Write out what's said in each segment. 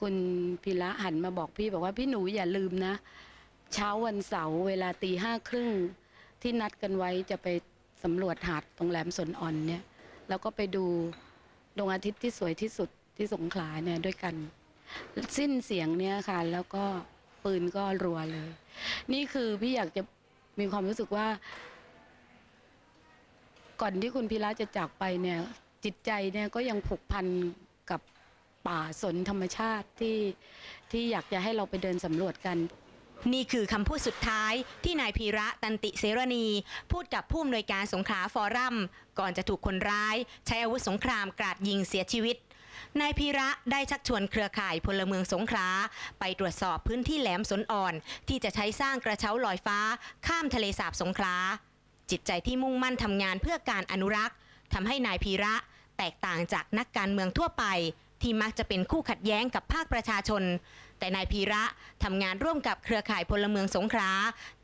คุณพิระหันมาบอกพี่บอกว่าพี่หนูอย่าลืมนะ เช้าวันเสาร์เวลาตีห้าครึ่งที่นัดกันไว้จะไปสำรวจหาดตรงแหลมสนอ่อนเนี่ย แล้วก็ไปดูดวงอาทิตย์ที่สวยที่สุดที่สงขลาเนี่ยด้วยกัน สิ้นเสียงเนี่ยค่ะ แล้วก็ปืนก็รัวเลย นี่คือพี่อยากจะมีความรู้สึกว่า ก่อนที่คุณพิระจะจากไปเนี่ย จิตใจเนี่ยก็ยังผูกพัน ป่าสนธรรมชาติที่ที่อยากจะให้เราไปเดินสำรวจกัน นี่คือคำพูดสุดท้ายที่นายพีระตันติเสรณี พูดกับผู้อำนวยการสงขลาฟอรัม ก่อนจะถูกคนร้าย ใช้อาวุธสงครามกราดยิงเสียชีวิตนายพีระได้ชักชวนเครือข่ายพลเมืองสงขลาไปตรวจสอบพื้นที่แหลมสนอ่อน ที่จะใช้สร้างกระเช้าลอยฟ้า ข้ามทะเลสาบสงขลาจิตใจที่มุ่งมั่นทำงานเพื่อการอนุรักษ์ทำให้นายพีระแตกต่างจากนักการเมืองทั่วไป ที่มักจะเป็นคู่ขัดแย้งกับภาคประชาชน แต่นายพีระทำงานร่วมกับเครือข่ายพลเมืองสงขลา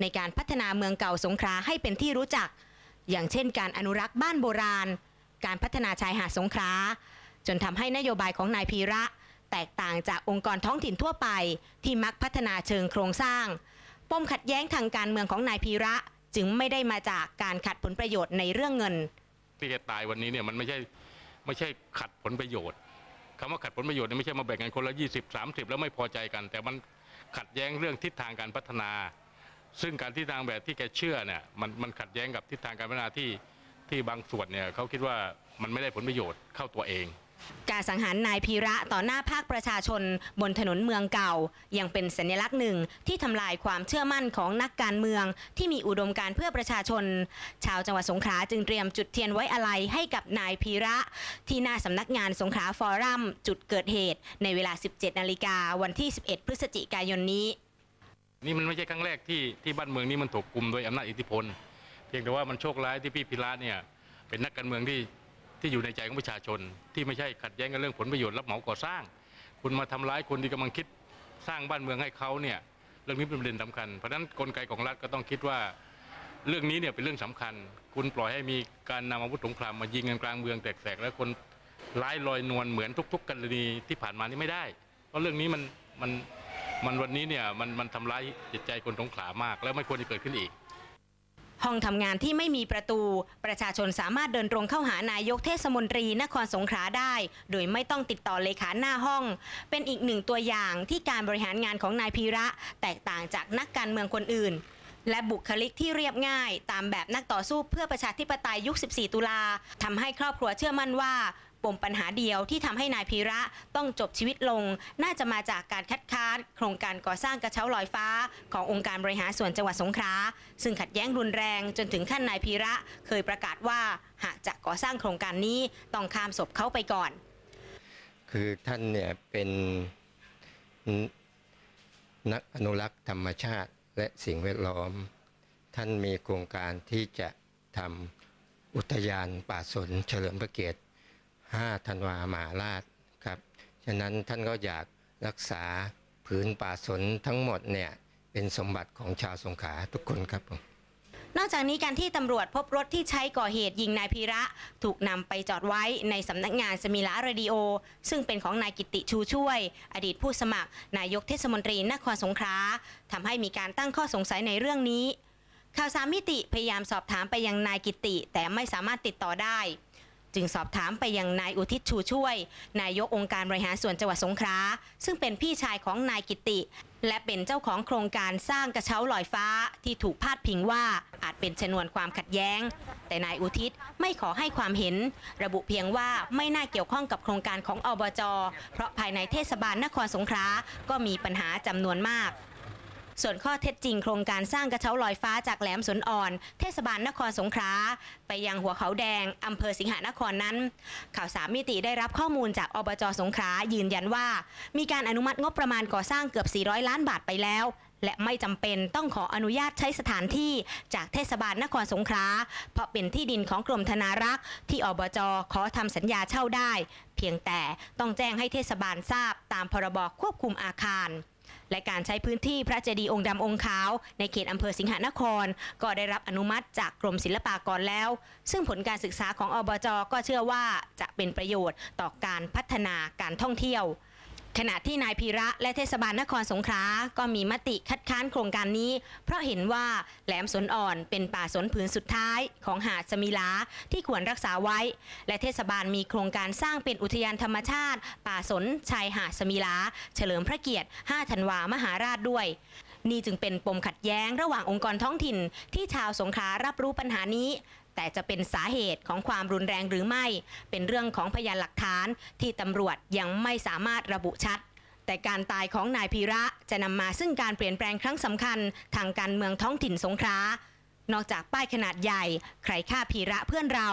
ในการพัฒนาเมืองเก่าสงขลาให้เป็นที่รู้จัก อย่างเช่น การอนุรักษ์บ้านโบราณ การพัฒนาชายหาดสงขลาจนทำให้นโยบายของนายพีระแตกต่างจากองค์กรท้องถิ่นทั่วไป ที่มักพัฒนาเชิงโครงสร้าง ปมขัดแย้งทางการเมืองของนายพีระจึงไม่ได้มาจากการขัดผลประโยชน์ในเรื่องเงินที่แกตายวันนี้เนี่ยมันไม่ใช่ไม่ใช่ขัดผลประโยชน์ คำว่าขัดผลประโยชน์เนี่ยไม่ใช่มาแบ่งกันคนละ 20 30 แล้วไม่พอใจกัน แต่มันขัดแย้งเรื่องทิศทางการพัฒนา ซึ่งการทิศทางแบบที่แกเชื่อเนี่ยมันมันขัดแย้งกับทิศทางการพัฒนาที่ที่บางส่วนเนี่ยเขาคิดว่ามันไม่ได้ผลประโยชน์เข้าตัวเอง การสังหารนายพีระต่อหน้าภาคประชาชนบนถนนเมืองเก่า ยังเป็นสัญลักษณ์หนึ่งที่ทำลายความเชื่อมั่นของนักการเมือง ที่มีอุดมการเพื่อประชาชน ชาวจังหวัดสงขลาจึงเตรียมจุดเทียนไว้อาลัยให้กับนายพีระ ที่หน้าสำนักงานสงขลาฟอรัมจุดเกิดเหตุ ในเวลา 17 นาฬิกาวันที่ 11 พฤศจิกายนนี้ นี่มันไม่ใช่ครั้งแรกที่ที่บ้านเมืองนี้มันถูกกลุ่มโดยอำนาจอิทธิพล เพียงแต่ว่ามันโชคร้ายที่พี่พิระเนี่ยเป็นนักการเมืองที่ ที่อยู่ในใจของประชาชน ที่ไม่ใช่ขัดแย้งกันเรื่องผลประโยชน์รับเหมาก่อสร้าง คุณมาทำร้ายคนที่กำลังคิดสร้างบ้านเมืองให้เขาเนี่ยเรื่องนี้เป็นประเด็นสำคัญเพราะฉะนั้นกลไกของรัฐก็ต้องคิดว่าเรื่องนี้เนี่ยเป็นเรื่องสำคัญ คุณปล่อยให้มีการนำอาวุธสงครามมายิงกันกลางเมืองแตกๆแล้วคนร้ายลอยนวลเหมือนทุก ๆกรณีที่ผ่านมานี่ไม่ได้ เพราะเรื่องนี้มันมันมันวันนี้เนี่ยมันมันทำร้ายจิตใจคนสงขลามาก แล้วไม่ควรจะเกิดขึ้นอีก ห้องทำงานที่ไม่มีประตู ประชาชนสามารถเดินตรงเข้าหานายกเทศมนตรีนครสงขลาได้ โดยไม่ต้องติดต่อเลขาหน้าห้อง เป็นอีกหนึ่งตัวอย่างที่การบริหารงานของนายพีระ แตกต่างจากนักการเมืองคนอื่น และบุคลิกที่เรียบง่าย ตามแบบนักต่อสู้เพื่อประชาธิปไตยยุค 14 ตุลาทำให้ครอบครัวเชื่อมั่นว่า ปมปัญหาเดียวที่ทำให้นายพีระต้องจบชีวิตลง น่าจะมาจากการคัดค้านโครงการก่อสร้างกระเช้าลอยฟ้า ขององค์การบริหารส่วนจังหวัดสงขลาซึ่งขัดแย้งรุนแรงจนถึงขั้นนายพีระเคยประกาศว่าหากจะก่อสร้างโครงการนี้ต้องข้ามศพเขาไปก่อน คือท่านเนี่ยเป็นนักอนุรักษ์ธรรมชาติและสิ่งแวดล้อม ท่านมีโครงการที่จะทำอุทยานป่าสนเฉลิมพระเกียรติ 5ธันวาหมาราชครับ ฉะนั้นท่านก็อยากรักษาผืนป่าสนทั้งหมดเนี่ยเป็นสมบัติของชาวสงขลาทุกคนครับผมนอกจากนี้การที่ตำรวจพบรถที่ใช้ก่อเหตุยิงนายพีระ ถูกนำไปจอดไว้ในสำนักงานสมิลาเรดิโอ ซึ่งเป็นของนายกิติชูช่วย อดีตผู้สมัคร นายกเทศมนตรีนครสงขลาทำให้มีการตั้งข้อสงสัยในเรื่องนี้ ข่าวสามมิติพยายามสอบถามไปยังนายกิติ แต่ไม่สามารถติดต่อได้ จึงสอบถามไปยังนายอุทิศชูช่วย นายกองค์การบริหารส่วนจังหวัดสงขลาซึ่งเป็นพี่ชายของนายกิติ และเป็นเจ้าของโครงการสร้างกระเช้าลอยฟ้าที่ถูกพาดพิงว่าอาจเป็นชนวนความขัดแย้ง แต่นายอุทิศไม่ขอให้ความเห็น ระบุเพียงว่าไม่น่าเกี่ยวข้องกับโครงการของอบจ เพราะภายในเทศบาลนครสงขลาก็มีปัญหาจำนวนมาก ส่วนข้อเท็จจริงโครงการสร้างกระเช้าลอยฟ้าจากแหลมสนอ่อน เทศบาลนครสงขลาไปยังหัวเขาแดงอำเภอสิงหนครนั้น ข่าวสามมิติได้รับข้อมูลจากอบจสงขลายืนยันว่า มีการอนุมัติงบประมาณก่อสร้างเกือบ 400 ล้านบาทไปแล้ว และไม่จำเป็นต้องขออนุญาตใช้สถานที่จากเทศบาลนครสงขลาเพราะเป็นที่ดินของกรมธนารักษ์ที่อบจขอทำสัญญาเช่าได้ เพียงแต่ต้องแจ้งให้เทศบาลทราบตามพรบควบคุมอาคาร และการใช้พื้นที่พระเจดีย์องค์ดำองค์ขาว ในเขตอำเภอสิงหนคร ก็ได้รับอนุมัติจากกรมศิลปากรแล้ว ซึ่งผลการศึกษาของอบจก็เชื่อว่าจะเป็นประโยชน์ต่อการพัฒนาการท่องเที่ยว ขณะที่นายพีระและเทศบาลนครสงขลาก็มีมติคัดค้านโครงการนี้ เพราะเห็นว่าแหลมสนอ่อนเป็นป่าสนผืนสุดท้ายของหาดสมิลาที่ควรรักษาไว้ และเทศบาลมีโครงการสร้างเป็นอุทยานธรรมชาติ ป่าสนชายหาดสมิลา เฉลิมพระเกียรติ 5 ธันวามหาราชด้วยนี่จึงเป็นปมขัดแย้งระหว่างองค์กรท้องถิ่นที่ชาวสงขลารับรู้ปัญหานี้ แต่จะเป็นสาเหตุของความรุนแรงหรือไม่ เป็นเรื่องของพยานหลักฐานที่ตำรวจยังไม่สามารถระบุชัด แต่การตายของนายพีระจะนำมาซึ่งการเปลี่ยนแปลงครั้งสำคัญ ทางการเมืองท้องถิ่นสงขลานอกจากป้ายขนาดใหญ่ ใครฆ่าพีระเพื่อนเรา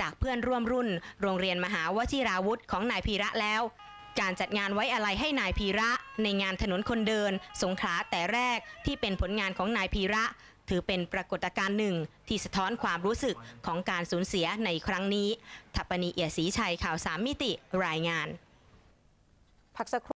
จากเพื่อนร่วมรุ่น โรงเรียนมหาวชิราวุธของนายพีระแล้ว การจัดงานไว้อะไรให้นายพีระ ในงานถนนคนเดิน สงขลาแต่แรกที่เป็นผลงานของนายพีระ ถือเป็นปรากฏการณ์หนึ่ง ที่สะท้อนความรู้สึกของการสูญเสียในครั้งนี้ทัปนีเอียศรีชัยข่าวสามมิติรายงานพักสักครู่